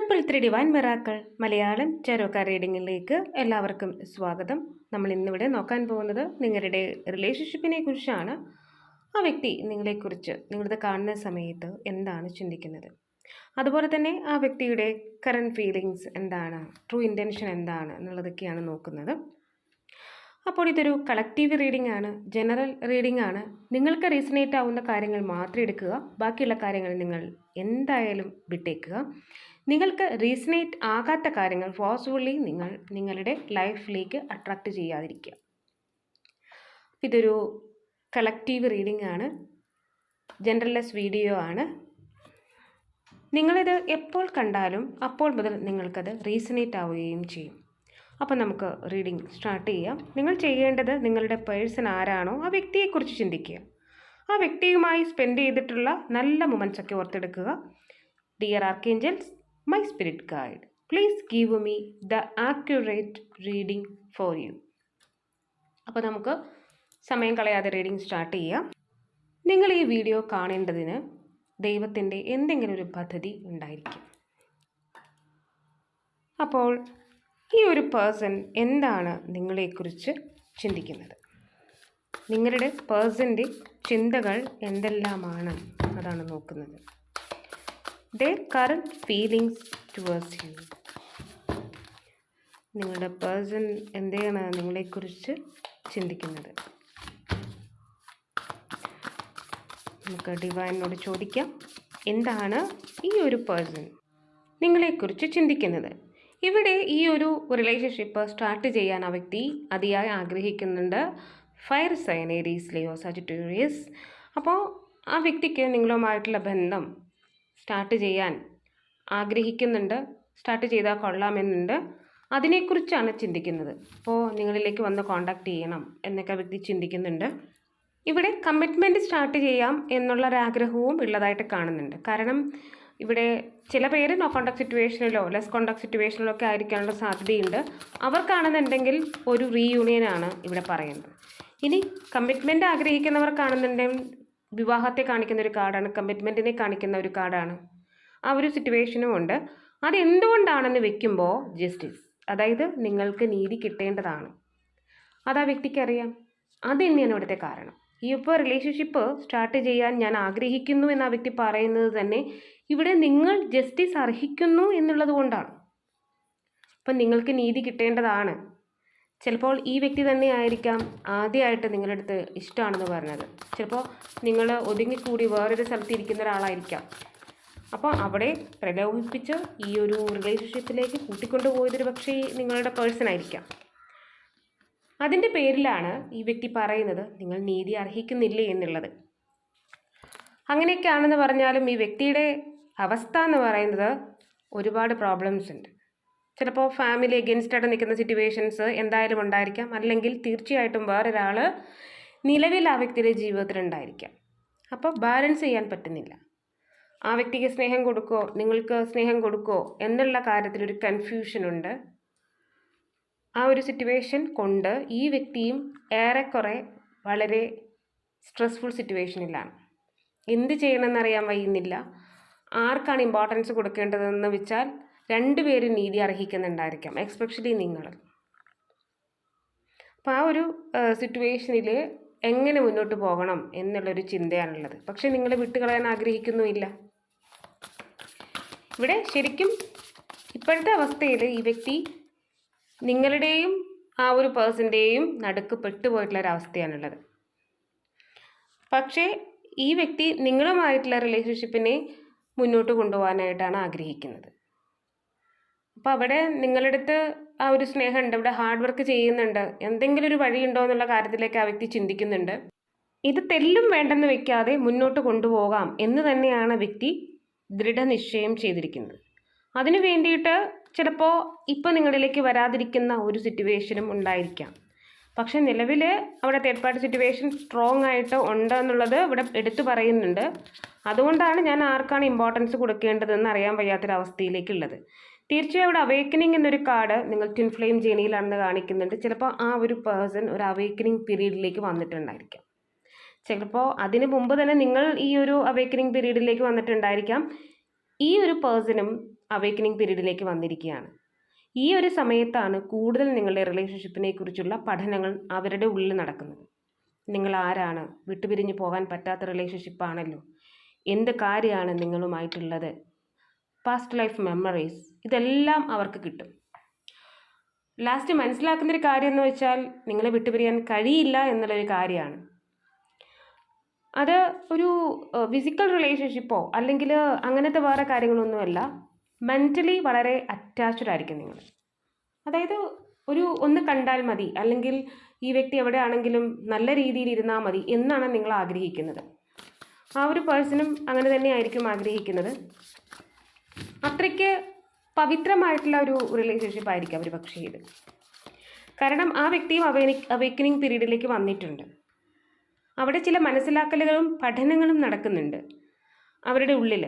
Triple three divine miracle Malayalam ചരോക്ക റീഡിങ്ങിലേക്ക് എല്ലാവർക്കും സ്വാഗതം. നമ്മൾ ഇന്നിവിടെ നോക്കാൻ പോകുന്നത് നിങ്ങളുടെ റിലേഷൻഷിപ്പിനെ കുറിച്ചാണ്. ആ വ്യക്തി നിങ്ങളെക്കുറിച്ച് നിങ്ങളിത് കാണുന്ന സമയത്ത് എന്താണ് ചിന്തിക്കുന്നത്? അതുപോലെ തന്നെ ആ വ്യക്തിയുടെ കറണ്ട് ഫീലിങ്സ് എന്താണ്? ട്രൂ ഇന്റൻഷൻ എന്താണ്? എന്നുള്ളതൊക്കെയാണ് നോക്കുന്നത്. അപ്പോൾ ഇതൊരു കളക്റ്റീവ് റീഡിംഗ് ആണ് ജനറൽ റീഡിംഗ് ആണ്. നിങ്ങൾക്ക് റീസണേറ്റ് ആവുന്ന കാര്യങ്ങൾ മാത്രം എടുക്കുക. ബാക്കിയുള്ള കാര്യങ്ങൾ നിങ്ങൾ എന്തായാലും വിട്ടേക്കുക. നിങ്ങൾക്ക് റീസണേറ്റ് ആകാത്ത കാര്യങ്ങൾ ഫോഴ്സ്ഫുള്ളി നിങ്ങൾ നിങ്ങളുടെ ലൈഫിലേക്ക് അട്രാക്റ്റ് ചെയ്യാതിരിക്കുക. ഇതൊരു കളക്റ്റീവ് റീഡിംഗ് ആണ്. ജനറൽലെസ് വീഡിയോ ആണ്. നിങ്ങളിത് എപ്പോൾ കണ്ടാലും അപ്പോൾ മുതൽ നിങ്ങൾക്കത് റീസണേറ്റ് ആവുകയും ചെയ്യും. അപ്പോൾ നമുക്ക് റീഡിംഗ് സ്റ്റാർട്ട് ചെയ്യാം. നിങ്ങൾ ചെയ്യേണ്ടത് നിങ്ങളുടെ പേഴ്സൺ ആരാണോ ആ വ്യക്തിയെക്കുറിച്ച് ചിന്തിക്കുക. ആ വ്യക്തിയുമായി സ്പെൻഡ് ചെയ്തിട്ടുള്ള നല്ല മൊമെന്റ്സൊക്കെ ഓർത്തെടുക്കുക. Dear archangels my spirit guide please give me the accurate reading for you അപ്പോൾ നമുക്ക് സമയം കളയാതെ റീഡിംഗ് സ്റ്റാർട്ട് ചെയ്യാം. നിങ്ങൾ ഈ വീഡിയോ കാണേണ്ടതിന് ദൈവത്തിന്റെ എന്തെങ്കിലും ഒരു പദ്ധതി ഉണ്ടായിരിക്കും. അപ്പോൾ ഈ ഒരു പേഴ്സൺ എന്താണ് നിങ്ങളെക്കുറിച്ച് ചിന്തിക്കുന്നത്? നിങ്ങളുടെ പേഴ്സന്റെ ചിന്തകൾ എന്തെല്ലാമാണ്? അതാണ് നോക്കുന്നത്. Their current feelings towards you നിങ്ങളുടെ പേഴ്സൺ എന്തെയാണ് നിങ്ങളെക്കുറിച്ച് ചിന്തിക്കുന്നത്? നമുക്ക് ഡിവൈനോട് ചോദിക്കാം. എന്താണ് ഈ ഒരു പേഴ്സൺ നിങ്ങളെക്കുറിച്ച് ചിന്തിക്കുന്നത്? ഇവിടെ ഈ ഒരു റിലേഷൻഷിപ്പ് സ്റ്റാർട്ട് ചെയ്യാൻ ആ വ്യക്തി അതിയായി ആഗ്രഹിക്കുന്നുണ്ട്. ഫയർ സൈനേരീസ് ലിയോ സജിറ്റേറിയസ് അപ്പോൾ ആ വ്യക്തിക്ക് നിങ്ങളുമായിട്ടുള്ള ബന്ധം സ്റ്റാർട്ട് ചെയ്യാൻ ആഗ്രഹിക്കുന്നുണ്ട്. സ്റ്റാർട്ട് ചെയ്താൽ കൊള്ളാമെന്നുണ്ട്. അതിനെക്കുറിച്ചാണ് ചിന്തിക്കുന്നത്. അപ്പോൾ നിങ്ങളിലേക്ക് വന്ന് കോണ്ടാക്ട് ചെയ്യണം എന്നൊക്കെ വ്യക്തി ചിന്തിക്കുന്നുണ്ട്. ഇവിടെ കമ്മിറ്റ്മെന്റ് സ്റ്റാർട്ട് ചെയ്യാം എന്നുള്ളൊരാഗ്രഹവും ഉള്ളതായിട്ട് കാണുന്നുണ്ട്. കാരണം ഇവിടെ ചില പേര് നോ കോണ്ടാക്ട് സിറ്റുവേഷനിലോ ലെസ് കോണ്ടാക്ട് സിറ്റുവേഷനിലോ ഒക്കെ ആയിരിക്കാനുള്ള സാധ്യതയുണ്ട്. അവർക്കാണെന്നുണ്ടെങ്കിൽ ഒരു റീയൂണിയനാണ് ഇവിടെ പറയുന്നത്. ഇനി കമ്മിറ്റ്മെന്റ് ആഗ്രഹിക്കുന്നവർക്കാണെന്നുണ്ടെങ്കിൽ വിവാഹത്തെ കാണിക്കുന്ന ഒരു കാർഡാണ് കമ്മിറ്റ്മെന്റിനെ കാണിക്കുന്ന ഒരു കാർഡാണ്. ആ ഒരു സിറ്റുവേഷനും ഉണ്ട്. അതെന്തുകൊണ്ടാണെന്ന് വെക്കുമ്പോൾ ജസ്റ്റിസ് അതായത് നിങ്ങൾക്ക് നീതി കിട്ടേണ്ടതാണ്. അത് ആ വ്യക്തിക്കറിയാം അത് തന്നെയാണ് ഇവിടുത്തെ കാരണം. ഈ ഇപ്പോൾ റിലേഷൻഷിപ്പ് സ്റ്റാർട്ട് ചെയ്യാൻ ഞാൻ ആഗ്രഹിക്കുന്നു എന്ന് ആ വ്യക്തി പറയുന്നത് തന്നെ ഇവിടെ നിങ്ങൾ ജസ്റ്റിസ് അർഹിക്കുന്നു എന്നുള്ളത് കൊണ്ടാണ്. അപ്പം നിങ്ങൾക്ക് നീതി കിട്ടേണ്ടതാണ്. ചിലപ്പോൾ ഈ വ്യക്തി തന്നെ ആയിരിക്കാം ആദ്യമായിട്ട് നിങ്ങളുടെ അടുത്ത് ഇഷ്ടമാണെന്ന് പറഞ്ഞത്. ചിലപ്പോൾ നിങ്ങൾ ഒതുങ്ങിക്കൂടി വേറൊരു സ്ഥലത്ത് ഇരിക്കുന്ന ഒരാളായിരിക്കാം. അപ്പോൾ അവിടെ പ്രലോഭിപ്പിച്ച് ഈ ഒരു റിലേഷൻഷിപ്പിലേക്ക് കൂട്ടിക്കൊണ്ടുപോയതൊരു പക്ഷേ നിങ്ങളുടെ പേഴ്സൺ ആയിരിക്കാം. അതിന്റെ പേരിലാണ് ഈ വ്യക്തി പറയുന്നത് നിങ്ങൾ നീതി അർഹിക്കുന്നില്ലേ എന്നുള്ളത്. അങ്ങനെയൊക്കെയാണെന്ന് പറഞ്ഞാലും ഈ വ്യക്തിയുടെ അവസ്ഥ എന്ന് പറയുന്നത് ഒരുപാട് പ്രോബ്ലംസ് ഉണ്ട്. ചിലപ്പോൾ ഫാമിലി എഗെയിൻസ്റ്റായിട്ട് നിൽക്കുന്ന സിറ്റുവേഷൻസ് എന്തായാലും ഉണ്ടായിരിക്കാം. അല്ലെങ്കിൽ തീർച്ചയായിട്ടും വേറൊരാൾ നിലവിൽ ആ വ്യക്തിയുടെ ജീവിതത്തിൽ ഉണ്ടായിരിക്കാം. അപ്പോൾ ബാലൻസ് ചെയ്യാൻ പറ്റുന്നില്ല. ആ വ്യക്തിക്ക് സ്നേഹം കൊടുക്കോ നിങ്ങൾക്ക് സ്നേഹം കൊടുക്കോ എന്നുള്ള കൺഫ്യൂഷൻ ഉണ്ട്. ആ ഒരു സിറ്റുവേഷൻ കൊണ്ട് ഈ വ്യക്തിയും ഏറെക്കുറെ വളരെ സ്ട്രെസ്ഫുൾ സിറ്റുവേഷനിലാണ് എന്ത് ചെയ്യണമെന്നറിയാൻ വയ്യുന്നില്ല ആർക്കാണ് ഇമ്പോർട്ടൻസ് കൊടുക്കേണ്ടതെന്ന് വെച്ചാൽ രണ്ടുപേരും നീതി അർഹിക്കുന്നുണ്ടായിരിക്കാം എക്സ്പെഷ്യലി നിങ്ങൾ അപ്പോൾ ആ ഒരു സിറ്റുവേഷനിൽ എങ്ങനെ മുന്നോട്ട് പോകണം എന്നുള്ളൊരു ചിന്തയാണുള്ളത്. പക്ഷെ നിങ്ങൾ വിട്ടുകളയാൻ ആഗ്രഹിക്കുന്നുമില്ല. ഇവിടെ ശരിക്കും ഇപ്പോഴത്തെ അവസ്ഥയിൽ ഈ വ്യക്തി നിങ്ങളുടെയും ആ ഒരു പേഴ്സന്റെയും നടുക്ക് പെട്ടുപോയിട്ടുള്ള ഒരവസ്ഥയാണുള്ളത് പക്ഷേ ഈ വ്യക്തി നിങ്ങളുമായിട്ടുള്ള റിലേഷൻഷിപ്പിനെ മുന്നോട്ട് കൊണ്ടുപോകാനായിട്ടാണ് ആഗ്രഹിക്കുന്നത്. അപ്പോൾ അവിടെ നിങ്ങളുടെ അടുത്ത് ആ ഒരു സ്നേഹമുണ്ട് ഇവിടെ ഹാർഡ് വർക്ക് ചെയ്യുന്നുണ്ട് എന്തെങ്കിലും ഒരു വഴിയുണ്ടോ എന്നുള്ള കാര്യത്തിലേക്ക് ആ വ്യക്തി ചിന്തിക്കുന്നുണ്ട്. ഇത് തെല്ലും വേണ്ടെന്ന് വെക്കാതെ മുന്നോട്ട് കൊണ്ടുപോകാം എന്ന് തന്നെയാണ് വ്യക്തി ദൃഢനിശ്ചയം ചെയ്തിരിക്കുന്നത്. അതിനു വേണ്ടിയിട്ട് ചിലപ്പോൾ ഇപ്പോൾ നിങ്ങളിലേക്ക് വരാതിരിക്കുന്ന ഒരു സിറ്റുവേഷനും ഉണ്ടായിരിക്കാം. പക്ഷേ നിലവിൽ അവിടെ തേർഡ് പാർട്ടി സിറ്റുവേഷൻ സ്ട്രോങ് ആയിട്ട് ഉണ്ട് എന്നുള്ളത് ഇവിടെ എടുത്തു പറയുന്നുണ്ട്. അതുകൊണ്ടാണ് ഞാൻ ആർക്കാണ് ഇമ്പോർട്ടൻസ് കൊടുക്കേണ്ടതെന്ന് അറിയാൻ വയ്യാത്തൊരവസ്ഥയിലേക്കുള്ളത്. തീർച്ചയായും അവിടെ അവേക്കനിങ് എന്നൊരു കാർഡ് നിങ്ങൾ ട്വിൻ ഫ്ലെയിം ജേണിയിലാണെന്ന് കാണിക്കുന്നുണ്ട്. ചിലപ്പോൾ ആ ഒരു പേഴ്സൺ ഒരു അവേക്കനിങ് പീരീഡിലേക്ക് വന്നിട്ടുണ്ടായിരിക്കാം. ചിലപ്പോൾ അതിന് മുമ്പ് തന്നെ നിങ്ങൾ ഈ ഒരു അവേക്കനിങ് പീരീഡിലേക്ക് വന്നിട്ടുണ്ടായിരിക്കാം. ഈ ഒരു പേഴ്സണും അവേക്കനിങ് പീരീഡിലേക്ക് വന്നിരിക്കുകയാണ്. ഈ ഒരു സമയത്താണ് കൂടുതൽ നിങ്ങളുടെ റിലേഷൻഷിപ്പിനെ കുറിച്ചുള്ള പഠനങ്ങൾ അവരുടെ ഉള്ളിൽ നടക്കുന്നത്. നിങ്ങൾ ആരാണ്? വിട്ടുപിരിഞ്ഞു പോകാൻ പറ്റാത്ത റിലേഷൻഷിപ്പാണല്ലോ എന്ത് കാര്യമാണ് നിങ്ങളുമായിട്ടുള്ളത്? പാസ്റ്റ് ലൈഫ് മെമ്മറീസ് ഇതെല്ലാം അവർക്ക് കിട്ടും. ലാസ്റ്റ് മനസ്സിലാക്കുന്നൊരു കാര്യം എന്ന് വെച്ചാൽ നിങ്ങളെ വിട്ടുപിരിയാൻ കഴിയില്ല എന്നുള്ളൊരു കാര്യമാണ്. അത് ഒരു ഫിസിക്കൽ റിലേഷൻഷിപ്പോ അല്ലെങ്കിൽ അങ്ങനത്തെ വേറെ കാര്യങ്ങളൊന്നുമല്ല മെന്റലി വളരെ അറ്റാച്ച്ഡ് ആയിരിക്കും നിങ്ങൾ. അതായത് ഒരു ഒന്ന് കണ്ടാൽ മതി അല്ലെങ്കിൽ ഈ വ്യക്തി എവിടെയാണെങ്കിലും നല്ല രീതിയിൽ ഇരുന്നാൽ മതി എന്നാണ് നിങ്ങൾ ആഗ്രഹിക്കുന്നത്. ആ ഒരു പേഴ്സണും അങ്ങനെ തന്നെയായിരിക്കും ആഗ്രഹിക്കുന്നത്. അത്രയ്ക്ക് പവിത്രമായിട്ടുള്ള ഒരു റിലേഷൻഷിപ്പ് ആയിരിക്കും അവർ പക്ഷേ ഇത്. കാരണം ആ വ്യക്തിയും അവേനി അവേക്കനിങ് പീരീഡിലേക്ക് വന്നിട്ടുണ്ട്. അവിടെ ചില മനസ്സിലാക്കലുകളും പഠനങ്ങളും നടക്കുന്നുണ്ട് അവരുടെ ഉള്ളിൽ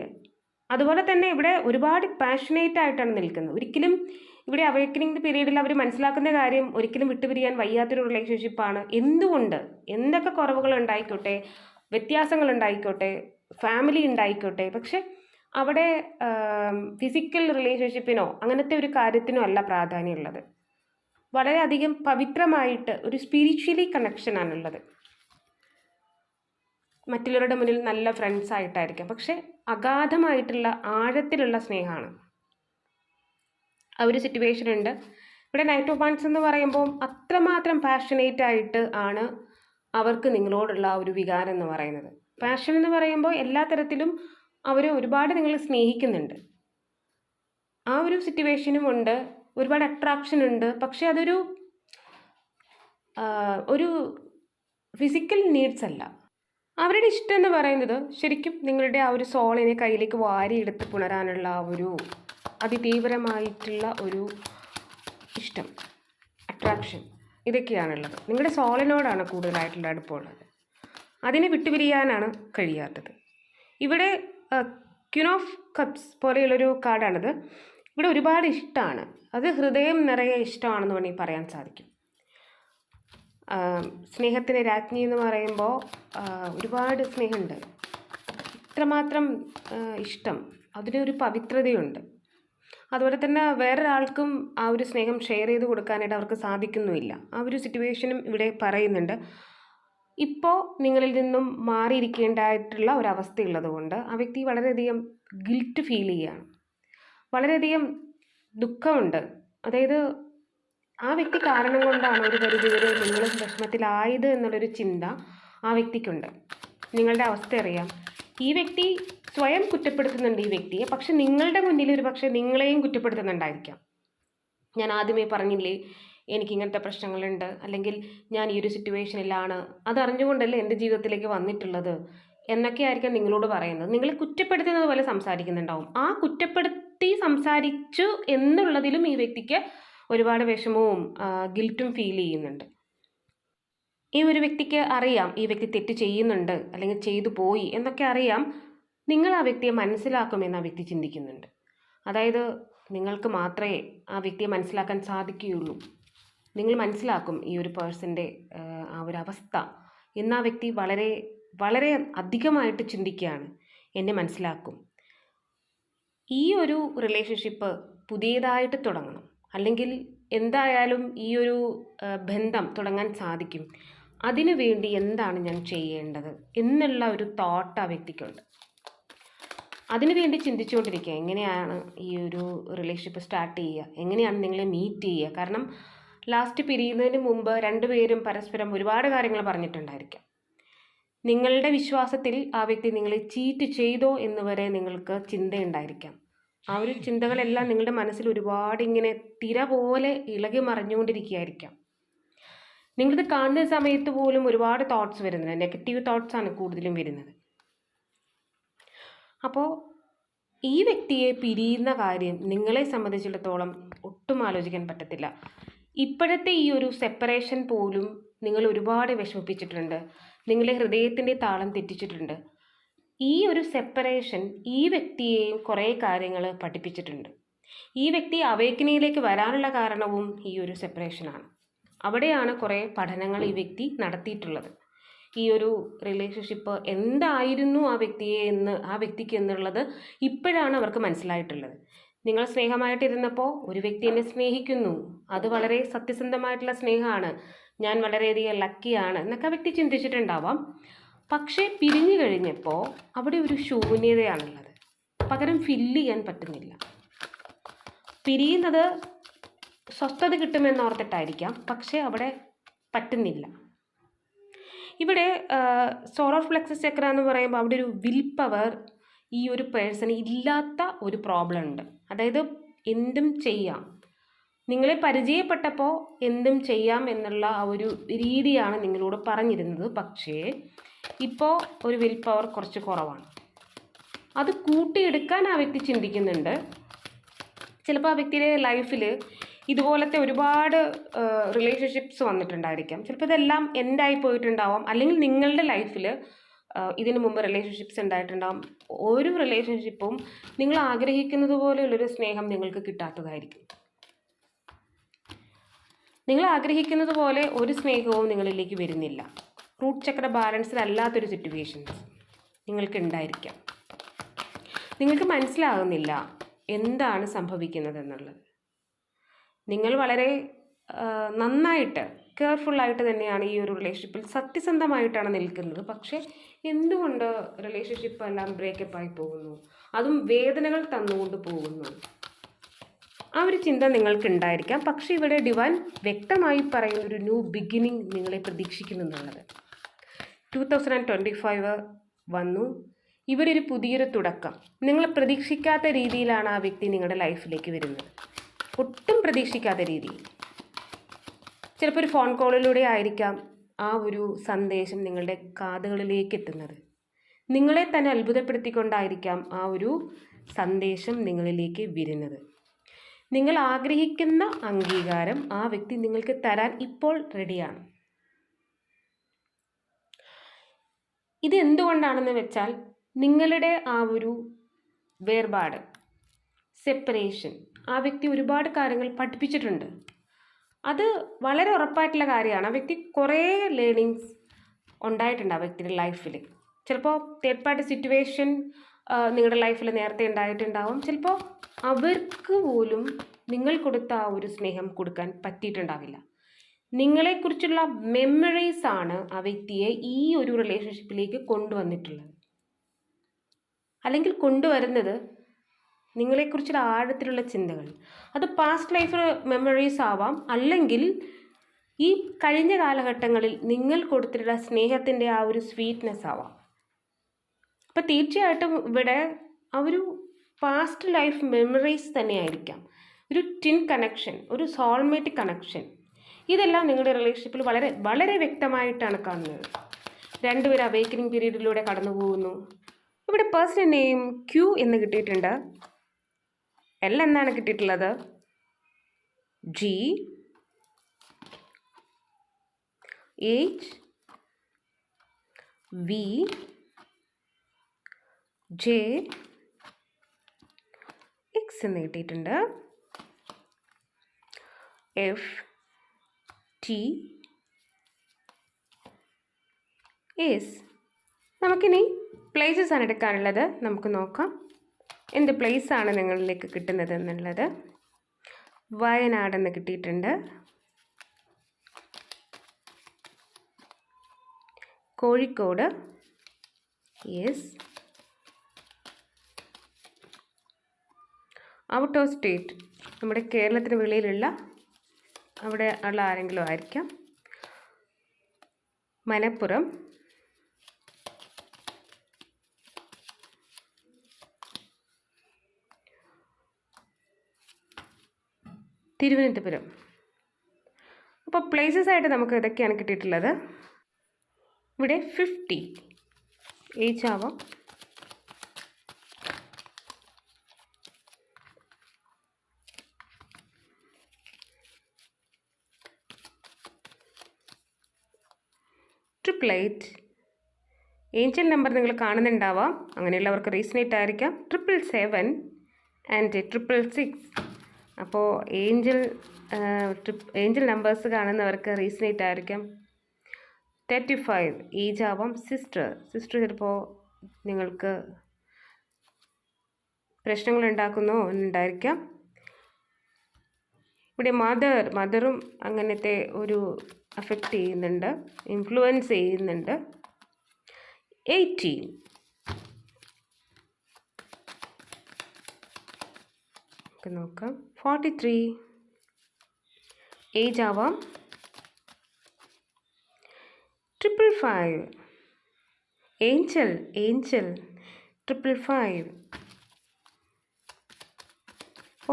അതുപോലെ തന്നെ ഇവിടെ ഒരുപാട് പാഷനേറ്റ് ആയിട്ടാണ് നിൽക്കുന്നത്. ഒരിക്കലും ഇവിടെ അവേക്കനിങ് പീരീഡിൽ അവർ മനസ്സിലാക്കുന്ന കാര്യം ഒരിക്കലും വിട്ടുപിരിയാൻ വയ്യാത്തൊരു റിലേഷൻഷിപ്പാണ് എന്തുകൊണ്ട്? എന്തൊക്കെ കുറവുകൾ ഉണ്ടായിക്കോട്ടെ? വ്യത്യാസങ്ങൾ ഉണ്ടായിക്കോട്ടെ? ഫാമിലി ഉണ്ടായിക്കോട്ടെ? പക്ഷെ അവിടെ ഫിസിക്കൽ റിലേഷൻഷിപ്പിനോ അങ്ങനത്തെ ഒരു കാര്യത്തിനോ അല്ല പ്രാധാന്യമുള്ളത്. വളരെയധികം പവിത്രമായിട്ട് ഒരു സ്പിരിച്വലി കണക്ഷനാണുള്ളത് മറ്റുള്ളവരുടെ മുന്നിൽ നല്ല ഫ്രണ്ട്സ് ആയിട്ടായിരിക്കാം. പക്ഷെ അഗാധമായിട്ടുള്ള ആഴത്തിലുള്ള സ്നേഹമാണ്. ആ ഒരു സിറ്റുവേഷൻ ഉണ്ട്. ഇവിടെ നൈറ്റ് ഓഫ് വൺസ് എന്ന് പറയുമ്പോൾ അത്രമാത്രം പാഷനേറ്റ് ആയിട്ട് ആണ് അവർക്ക് നിങ്ങളോടുള്ള ഒരു വികാരം എന്ന് പറയുന്നത്. പാഷൻ എന്ന് പറയുമ്പോൾ എല്ലാ തരത്തിലും അവർ ഒരുപാട് നിങ്ങളെ സ്നേഹിക്കുന്നുണ്ട്. ആ ഒരു സിറ്റുവേഷനും ഉണ്ട്. ഒരുപാട് അട്രാക്ഷൻ ഉണ്ട്. പക്ഷെ അതൊരു ഒരു ഫിസിക്കൽ നീഡ്സ് അല്ല. അവരുടെ ഇഷ്ടം എന്ന് പറയുന്നത് ശരിക്കും നിങ്ങളുടെ ആ ഒരു സോളിനെ കയ്യിലേക്ക് വാരിയെടുത്ത് പുണരാനുള്ള ആ ഒരു അതിതീവ്രമായിട്ടുള്ള ഒരു ഇഷ്ടം അട്രാക്ഷൻ ഇതൊക്കെയാണുള്ളത്. നിങ്ങളുടെ സോളിനോടാണ് കൂടുതലായിട്ടുള്ള അടുപ്പമുള്ളത്. അതിനെ വിട്ടുപിരിയാനാണ് കഴിയാത്തത്. ഇവിടെ ക്യൂൻ ഓഫ് കപ്സ് പോലെയുള്ളൊരു കാർഡാണിത്. ഇവിടെ ഒരുപാട് ഇഷ്ടമാണ് അത് ഹൃദയം നിറയെ ഇഷ്ടമാണെന്ന് വേണമെങ്കിൽ പറയാൻ സാധിക്കും. സ്നേഹത്തിന് രാജ്ഞി എന്ന് പറയുമ്പോൾ ഒരുപാട് സ്നേഹമുണ്ട്. ഇത്രമാത്രം ഇഷ്ടം. അതിനൊരു പവിത്രതയുണ്ട്. അതുപോലെ തന്നെ വേറൊരാൾക്കും ആ ഒരു സ്നേഹം ഷെയർ ചെയ്ത് കൊടുക്കാനായിട്ട് അവർക്ക് സാധിക്കുന്നുമില്ല. ആ ഒരു സിറ്റുവേഷനും ഇവിടെ പറയുന്നുണ്ട്. ഇപ്പോൾ നിങ്ങളിൽ നിന്നും മാറിയിരിക്കേണ്ടതായിട്ടുള്ള ഒരവസ്ഥയുള്ളതുകൊണ്ട് ആ വ്യക്തി വളരെയധികം ഗിൽറ്റ് ഫീൽ ചെയ്യുകയാണ്. വളരെയധികം ദുഃഖമുണ്ട്. അതായത് ആ വ്യക്തി കാരണം കൊണ്ടാണ് ഒരു പരിധി വരെ നിങ്ങൾ വിഷമത്തിലായത് എന്നുള്ളൊരു ചിന്ത ആ വ്യക്തിക്കുണ്ട്. നിങ്ങളുടെ അവസ്ഥ അറിയാം. ഈ വ്യക്തി സ്വയം കുറ്റപ്പെടുത്തുന്നുണ്ട് ഈ വ്യക്തിയെ. പക്ഷെ നിങ്ങളുടെ മുന്നിൽ ഒരു പക്ഷേ നിങ്ങളെയും കുറ്റപ്പെടുത്തുന്നുണ്ടായിരിക്കാം. ഞാൻ ആദ്യമേ പറഞ്ഞില്ലേ എനിക്ക് ഇങ്ങനത്തെ പ്രശ്നങ്ങളുണ്ട്. അല്ലെങ്കിൽ ഞാൻ ഈ ഒരു സിറ്റുവേഷനിലാണ്. അതറിഞ്ഞുകൊണ്ടല്ലേ എന്റെ ജീവിതത്തിലേക്ക് വന്നിട്ടുള്ളത്? എന്നൊക്കെ ആയിരിക്കാം നിങ്ങളോട് പറയുന്നത്. നിങ്ങൾ കുറ്റപ്പെടുത്തുന്നത് പോലെ സംസാരിക്കുന്നുണ്ടാവും. ആ കുറ്റപ്പെടുത്തി സംസാരിച്ചു എന്നുള്ളതിലും ഈ വ്യക്തിക്ക് ഒരുപാട് വിഷമവും ഗിൽറ്റും ഫീൽ ചെയ്യുന്നുണ്ട്. ഈ ഒരു വ്യക്തിക്ക് അറിയാം ഈ വ്യക്തി തെറ്റ് ചെയ്യുന്നുണ്ട് അല്ലെങ്കിൽ ചെയ്തു പോയി എന്നൊക്കെ അറിയാം നിങ്ങൾ ആ വ്യക്തിയെ മനസ്സിലാക്കുമെന്ന് ആ വ്യക്തി ചിന്തിക്കുന്നുണ്ട്. അതായത് നിങ്ങൾക്ക് മാത്രമേ ആ വ്യക്തിയെ മനസ്സിലാക്കാൻ സാധിക്കുകയുള്ളൂ. നിങ്ങൾ മനസ്സിലാക്കും ഈ ഒരു പേഴ്സന്റെ ആ ഒരു അവസ്ഥ. എന്നാ ആ വ്യക്തി വളരെ വളരെ അധികമായിട്ട് ചിന്തിക്കുകയാണ് എന്നെ മനസ്സിലാക്കും. ഈ ഒരു റിലേഷൻഷിപ്പ് പുതിയതായിട്ട് തുടങ്ങണം. അല്ലെങ്കിൽ എന്തായാലും ഈ ഒരു ബന്ധം തുടങ്ങാൻ സാധിക്കും. അതിനു വേണ്ടി എന്താണ് ഞാൻ ചെയ്യേണ്ടത് എന്നുള്ള ഒരു തോട്ട് ആ വ്യക്തിക്കുണ്ട്. അതിനു വേണ്ടി ചിന്തിച്ചുകൊണ്ടിരിക്കുക. എങ്ങനെയാണ് ഈ ഒരു റിലേഷൻഷിപ്പ് സ്റ്റാർട്ട് ചെയ്യുക? എങ്ങനെയാണ് നിങ്ങളെ മീറ്റ് ചെയ്യുക? കാരണം ലാസ്റ്റ് പിരിയുന്നതിന് മുമ്പ് രണ്ടുപേരും പരസ്പരം ഒരുപാട് കാര്യങ്ങൾ പറഞ്ഞിട്ടുണ്ടായിരിക്കാം. നിങ്ങളുടെ വിശ്വാസത്തിൽ ആ വ്യക്തി നിങ്ങളെ ചീറ്റ് ചെയ്തോ എന്ന് വരെ നിങ്ങൾക്ക് ചിന്തയുണ്ടായിരിക്കാം. ആ ഒരു ചിന്തകളെല്ലാം നിങ്ങളുടെ മനസ്സിൽ ഒരുപാട് ഇങ്ങനെ തിര പോലെ ഇളകി മറിഞ്ഞുകൊണ്ടിരിക്കുകയായിരിക്കാം. നിങ്ങളിത് കാണുന്ന സമയത്ത് പോലും ഒരുപാട് തോട്ട്സ് വരുന്നുണ്ട്. നെഗറ്റീവ് തോട്ട്സ് ആണ് കൂടുതലും വരുന്നത്. അപ്പോൾ ഈ വ്യക്തിയെ പിരിയുന്ന കാര്യം നിങ്ങളെ സംബന്ധിച്ചിടത്തോളം ഒട്ടും ആലോചിക്കാൻ പറ്റത്തില്ല. ഇപ്പോഴത്തെ ഈ ഒരു സെപ്പറേഷൻ പോലും നിങ്ങൾ ഒരുപാട് വിഷമിപ്പിച്ചിട്ടുണ്ട്. നിങ്ങളെ ഹൃദയത്തിന്റെ താളം തെറ്റിച്ചിട്ടുണ്ട്. ഈ ഒരു സെപ്പറേഷൻ ഈ വ്യക്തിയെയും കുറേ കാര്യങ്ങൾ പഠിപ്പിച്ചിട്ടുണ്ട്. ഈ വ്യക്തി അവേക്കനിയിലേക്ക് വരാനുള്ള കാരണവും ഈ ഒരു സെപ്പറേഷനാണ് അവിടെയാണ് കുറേ പഠനങ്ങൾ ഈ വ്യക്തി നടത്തിയിട്ടുള്ളത്. ഈ ഒരു റിലേഷൻഷിപ്പ് എന്തായിരുന്നു ആ വ്യക്തിയെ എന്ന് ആ വ്യക്തിക്ക് എന്നുള്ളത് ഇപ്പോഴാണ് അവർക്ക് മനസ്സിലായിട്ടുള്ളത്. നിങ്ങൾ സ്നേഹമായിട്ടിരുന്നപ്പോൾ ഒരു വ്യക്തി എന്നെ സ്നേഹിക്കുന്നു. അത് വളരെ സത്യസന്ധമായിട്ടുള്ള സ്നേഹമാണ്. ഞാൻ വളരെയധികം ലക്കിയാണ് എന്നൊക്കെ വ്യക്തി ചിന്തിച്ചിട്ടുണ്ടാവാം. പക്ഷേ പിരിഞ്ഞു കഴിഞ്ഞപ്പോൾ അവിടെ ഒരു ശൂന്യതയാണുള്ളത്. പകരം ഫില്ല് ചെയ്യാൻ പറ്റുന്നില്ല. പിരിയുന്നത് സ്വസ്ഥത കിട്ടുമെന്നോർത്തിട്ടായിരിക്കാം. പക്ഷേ അവിടെ പറ്റുന്നില്ല. ഇവിടെ സോളർ ഫ്ലെക്സസ് ചക്ര എന്ന് പറയുമ്പോൾ അവിടെ ഒരു വിൽ പവർ ഈ ഒരു പേഴ്സൺ ഇല്ലാത്ത ഒരു പ്രോബ്ലം ഉണ്ട്. അതായത് എന്തും ചെയ്യാം. നിങ്ങളെ പരിചയപ്പെട്ടപ്പോൾ എന്തും ചെയ്യാം എന്നുള്ള ആ ഒരു രീതിയാണ് നിങ്ങളോട് പറഞ്ഞിരുന്നത്. പക്ഷേ ഇപ്പോൾ ഒരു വിൽ പവർ കുറച്ച് കുറവാണ്. അത് കൂട്ടിയെടുക്കാൻ ആ വ്യക്തി ചിന്തിക്കുന്നുണ്ട്. ചിലപ്പോൾ ആ വ്യക്തിയുടെ ലൈഫിൽ ഇതുപോലത്തെ ഒരുപാട് റിലേഷൻഷിപ്സ് വന്നിട്ടുണ്ടായിരിക്കാം. ചിലപ്പോൾ ഇതെല്ലാം എൻഡായി പോയിട്ടുണ്ടാവാം. അല്ലെങ്കിൽ നിങ്ങളുടെ ലൈഫിൽ ഇതിനു മുമ്പ് റിലേഷൻഷിപ്സ് ഉണ്ടായിട്ടുണ്ടാവും. ഒരു റിലേഷൻഷിപ്പും നിങ്ങൾ ആഗ്രഹിക്കുന്നത് പോലെയുള്ളൊരു സ്നേഹം നിങ്ങൾക്ക് കിട്ടാത്തതായിരിക്കും. നിങ്ങൾ ആഗ്രഹിക്കുന്നത് പോലെ ഒരു സ്നേഹവും നിങ്ങളിലേക്ക് വരുന്നില്ല. റൂട്ട് ചക്ര ബാലൻസ്ഡ് അല്ലാത്തൊരു സിറ്റുവേഷൻസ് നിങ്ങൾക്ക് ഉണ്ടായിരിക്കാം. നിങ്ങൾക്ക് മനസ്സിലാകുന്നില്ല എന്താണ് സംഭവിക്കുന്നത് എന്നുള്ളത്. നിങ്ങൾ വളരെ നന്നായിട്ട് കെയർഫുള്ളായിട്ട് തന്നെയാണ് ഈ ഒരു റിലേഷൻഷിപ്പിൽ സത്യസന്ധമായിട്ടാണ് നിൽക്കുന്നത്. പക്ഷേ എന്തുകൊണ്ട് റിലേഷൻഷിപ്പ് എല്ലാം ബ്രേക്കപ്പ് ആയി പോകുന്നു? അതും വേദനകൾ തന്നുകൊണ്ട് പോകുന്നു. ആ ഒരു ചിന്ത നിങ്ങൾക്ക് ഉണ്ടായിരിക്കാം പക്ഷേ ഇവിടെ ഡിവൈൻ വ്യക്തമായി പറയുന്ന ഒരു ന്യൂ ബിഗിനിങ് നിങ്ങളെ പ്രതീക്ഷിക്കുന്നു എന്നുള്ളത് two thousand and twenty five വന്നു. ഇവരൊരു പുതിയൊരു തുടക്കം. നിങ്ങൾ പ്രതീക്ഷിക്കാത്ത രീതിയിലാണ് ആ വ്യക്തി നിങ്ങളുടെ ലൈഫിലേക്ക് വരുന്നത്. ഒട്ടും പ്രതീക്ഷിക്കാത്ത രീതിയിൽ. ചിലപ്പോൾ ഒരു ഫോൺ കോളിലൂടെ ആയിരിക്കാം. ആ ഒരു സന്ദേശം നിങ്ങളുടെ കാതുകളിലേക്ക് എത്തുന്നത്. നിങ്ങളെ തന്നെ അത്ഭുതപ്പെടുത്തിക്കൊണ്ടായിരിക്കാം ആ ഒരു സന്ദേശം നിങ്ങളിലേക്ക് വരുന്നത്. നിങ്ങൾ ആഗ്രഹിക്കുന്ന അംഗീകാരം ആ വ്യക്തി നിങ്ങൾക്ക് തരാൻ ഇപ്പോൾ റെഡിയാണ്. ഇത് എന്തുകൊണ്ടാണെന്ന് വെച്ചാൽ നിങ്ങളുടെ ആ ഒരു വേർപാട് സെപ്പറേഷൻ ആ വ്യക്തി ഒരുപാട് കാര്യങ്ങൾ പഠിപ്പിച്ചിട്ടുണ്ട്. അത് വളരെ ഉറപ്പായിട്ടുള്ള കാര്യമാണ്. ആ വ്യക്തി കുറേ ലേണിങ്സ് ഉണ്ടായിട്ടുണ്ട് ആ വ്യക്തിയുടെ ലൈഫിൽ ചിലപ്പോൾ തേർഡ് പാർട്ടി സിറ്റുവേഷൻ നിങ്ങളുടെ ലൈഫിൽ നേരത്തെ ഉണ്ടായിട്ടുണ്ടാവും. ചിലപ്പോൾ അവർക്ക് പോലും നിങ്ങൾ കൊടുത്ത ആ ഒരു സ്നേഹം കൊടുക്കാൻ പറ്റിയിട്ടുണ്ടാവില്ല. നിങ്ങളെക്കുറിച്ചുള്ള മെമ്മറീസ് ആണ് ആ വ്യക്തിയെ ഈ ഒരു റിലേഷൻഷിപ്പിലേക്ക് കൊണ്ടുവന്നിട്ടുള്ളത്. അല്ലെങ്കിൽ കൊണ്ടുവരുന്നത് നിങ്ങളെക്കുറിച്ചുള്ള ആഴത്തിലുള്ള ചിന്തകൾ. അത് പാസ്റ്റ് ലൈഫ് മെമ്മറീസ് ആവാം. അല്ലെങ്കിൽ ഈ കഴിഞ്ഞ കാലഘട്ടങ്ങളിൽ നിങ്ങൾ കൊടുത്തിട്ടുള്ള സ്നേഹത്തിന്റെ ആ ഒരു സ്വീറ്റ്നെസ് ആവാം. അപ്പോൾ തീർച്ചയായിട്ടും ഇവിടെ ആ ഒരു പാസ്റ്റ് ലൈഫ് മെമ്മറീസ് തന്നെയായിരിക്കാം. ഒരു ടിൻ കണക്ഷൻ ഒരു സോൾമേറ്റ് കണക്ഷൻ ഇതെല്ലാം നിങ്ങളുടെ റിലേഷൻഷിപ്പിൽ വളരെ വളരെ വ്യക്തമായിട്ടാണ് കാണുന്നത്. രണ്ടുപേരും അവേക്കനിങ് പീരീഡിലൂടെ കടന്നു പോകുന്നു ഇവിടെ പേഴ്സണൽ നെയിം ക്യൂ എന്ന് കിട്ടിയിട്ടുണ്ട്. എൽ എന്നാണ് കിട്ടിയിട്ടുള്ളത്? G H V J X എന്ന് കിട്ടിയിട്ടുണ്ട്. എഫ് ടി എസ് നമുക്കിനി പ്ലേസസ് ആണ് എടുക്കാനുള്ളത്. നമുക്ക് നോക്കാം. എന്ത് ആണ് നിങ്ങളിലേക്ക് കിട്ടുന്നത് എന്നുള്ളത്? വയനാടെന്ന് കിട്ടിയിട്ടുണ്ട്. Kozhikode. Yes out of state നമ്മുടെ കേരളത്തിന് വെളിയിലുള്ള അവിടെ ഉള്ള ആരെങ്കിലും ആയിരിക്കാം. മലപ്പുറം. തിരുവനന്തപുരം. അപ്പോൾ പ്ലേസസ് ആയിട്ട് നമുക്ക് ഇതൊക്കെയാണ് കിട്ടിയിട്ടുള്ളത്. ഇവിടെ ഫിഫ്റ്റി ഏജ് ആവാം ട്രിപ്പിൾ എയ്റ്റ് ഏഞ്ചൽ നമ്പർ നിങ്ങൾ കാണുന്നുണ്ടാവാം. അങ്ങനെയുള്ളവർക്ക് റീസണേറ്റ് ആയിരിക്കാം triple seven and triple six അപ്പോൾ ഏഞ്ചൽ ട്രിപ്പ് ഏഞ്ചൽ നമ്പേഴ്സ് കാണുന്നവർക്ക് റീസണേറ്റ് ആയിരിക്കും. തേർട്ടി ഫൈവ് ഏജ് ആവാം സിസ്റ്റർ. സിസ്റ്റർ ചിലപ്പോൾ നിങ്ങൾക്ക് പ്രശ്നങ്ങൾ ഉണ്ടാക്കുന്നോ ഉണ്ടായിരിക്കാം ഇവിടെ മദർ മദറും അങ്ങനത്തെ ഒരു അഫക്റ്റ് ചെയ്യുന്നുണ്ട് ഇൻഫ്ലുവൻസ് ചെയ്യുന്നുണ്ട്. എയ്റ്റീൻ. നോക്കാം. ഫോർട്ടി ത്രീ ഏജ് ആവാം triple five angel angel triple five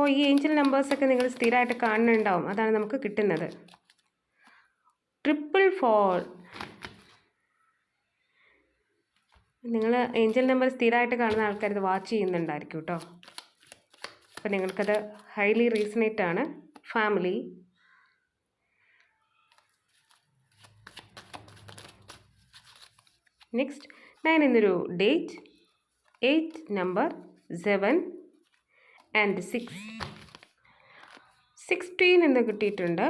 ഈ ഏഞ്ചൽ നമ്പേഴ്സൊക്കെ നിങ്ങൾ സ്ഥിരമായിട്ട് കാണുന്നുണ്ടാവും. അതാണ് നമുക്ക് കിട്ടുന്നത്. ട്രിപ്പിൾ ഫോർ നിങ്ങൾ ഏഞ്ചൽ നമ്പർ സ്ഥിരമായിട്ട് കാണുന്ന ആൾക്കാർ ഇത് വാച്ച് ചെയ്യുന്നുണ്ടായിരിക്കും കേട്ടോ. അപ്പോൾ നിങ്ങൾക്കത് ഹൈലി റീസണേറ്റ് ആണ്. ഫാമിലി നെക്സ്റ്റ് നയൻ എന്നൊരു date eight number seven and six sixteen എന്ന് കിട്ടിയിട്ടുണ്ട്.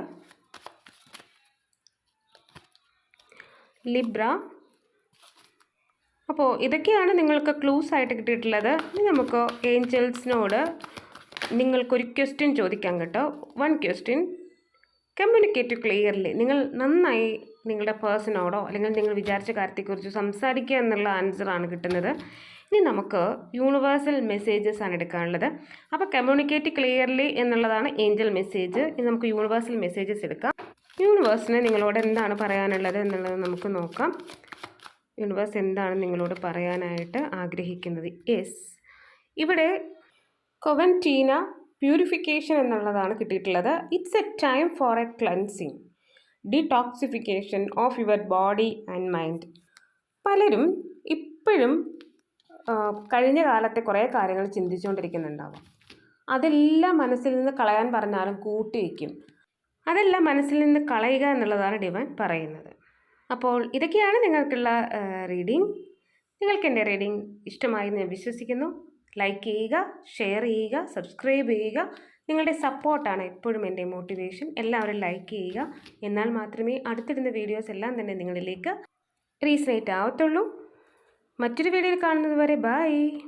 ലിബ്ര അപ്പോൾ ഇതൊക്കെയാണ് നിങ്ങൾക്ക് ക്ലൂസ് ആയിട്ട് കിട്ടിയിട്ടുള്ളത്. ഇനി നമുക്ക് ഏഞ്ചൽസിനോട് നിങ്ങൾക്കൊരു ക്വസ്റ്റ്യൻ ചോദിക്കാം കേട്ടോ. വൺ ക്വസ്റ്റ്യൻ കമ്മ്യൂണിക്കേറ്റ് ക്ലിയർലി നിങ്ങൾ നന്നായി നിങ്ങളുടെ പേഴ്സണോടോ അല്ലെങ്കിൽ നിങ്ങൾ വിചാരിച്ച കാര്യത്തെക്കുറിച്ച് സംസാരിക്കുക എന്നുള്ള ആൻസറാണ് കിട്ടുന്നത്. ഇനി നമുക്ക് യൂണിവേഴ്സൽ മെസ്സേജസ് ആണ് എടുക്കാനുള്ളത്. അപ്പോൾ കമ്മ്യൂണിക്കേറ്റ് ക്ലിയർലി എന്നുള്ളതാണ് ഏഞ്ചൽ മെസ്സേജ് ഇനി നമുക്ക് യൂണിവേഴ്സൽ മെസ്സേജസ് എടുക്കാം. യൂണിവേഴ്സിന് നിങ്ങളോട് എന്താണ് പറയാനുള്ളത് എന്നുള്ളത് നമുക്ക് നോക്കാം. യൂണിവേഴ്സ് എന്താണ് നിങ്ങളോട് പറയാനായിട്ട് ആഗ്രഹിക്കുന്നത്? യെസ് ഇവിടെ കൊവന്റീന പ്യൂരിഫിക്കേഷൻ എന്നുള്ളതാണ് കിട്ടിയിട്ടുള്ളത്. It's a time for a cleansing detoxification of your body and mind പലരും ഇപ്പോഴും കഴിഞ്ഞ കാലത്തെ കുറേ കാര്യങ്ങൾ ചിന്തിച്ചുകൊണ്ടിരിക്കുന്നുണ്ടാവും. അതെല്ലാം മനസ്സിൽ നിന്ന് കളയാൻ പറഞ്ഞാലും കൂട്ടി വയ്ക്കും അതെല്ലാം മനസ്സിൽ നിന്ന് കളയുക എന്നുള്ളതാണ് ഡിവൻ പറയുന്നത്. അപ്പോൾ ഇതൊക്കെയാണ് നിങ്ങൾക്കുള്ള റീഡിംഗ് നിങ്ങൾക്ക് എന്റെ റീഡിംഗ് ഇഷ്ടമായി ഞാൻ വിശ്വസിക്കുന്നു. ലൈക്ക് ചെയ്യുക ഷെയർ ചെയ്യുക സബ്സ്ക്രൈബ് ചെയ്യുക. നിങ്ങളുടെ സപ്പോർട്ടാണ് എപ്പോഴും എന്റെ മോട്ടിവേഷൻ. എല്ലാവരും ലൈക്ക് ചെയ്യുക. എന്നാൽ മാത്രമേ അടുത്തിടുന്ന വീഡിയോസ് എല്ലാം തന്നെ നിങ്ങളിലേക്ക് റീസണേറ്റ് ആവത്തുള്ളൂ. മറ്റൊരു വീഡിയോയിൽ കാണുന്നത് വരെ ബൈ.